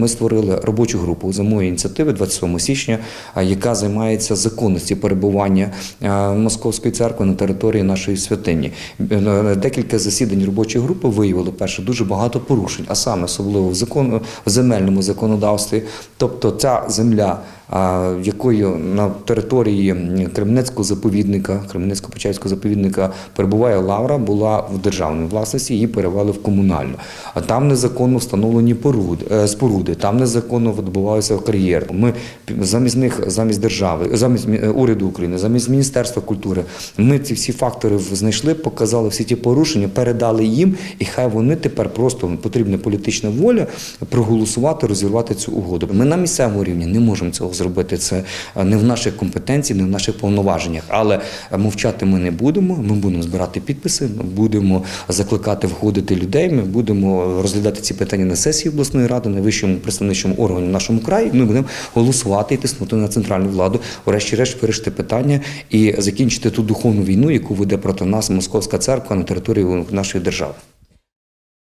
ми створили робочу групу за моєю ініціативи 27 січня, яка займається законності перебування Московської церкви на території нашої святині. Е, Декілька засідань робочої групи виявили перше дуже багато порушень, а саме особливо в закону в земельному законодавстві. Тобто ця земля, якою на території Кременецького заповідника, Кременецько-Почаївського заповідника перебуває лавра, була в державній власності, її перевели в комунальну. А там незаконно встановлені е, споруди, там незаконно відбувався кар'єр. Ми замість них, замість держави, замість мі- е, уряду України, замість Міністерства культури, ми ці всі фактори знайшли, показали всі ті порушення, передали їм, і хай вони тепер просто потрібна політична воля проголосувати, розірвати цю угоду. Ми на місцевому рівні не можемо цього зробити. Це е, не в наших компетенціях, не в наших повноваженнях. Але мовчати ми не будемо. Ми будемо збирати підписи, ми будемо закликати входити людей. Ми будемо розглядати ці питання на сесії обласної ради, найвищому представничому органі в нашому краї. Ми будемо голосувати і тиснути на центральну владу, врешті-решт вирішити питання і закінчити ту духовну війну, яку веде проти нас Московська церква на території нашої держави.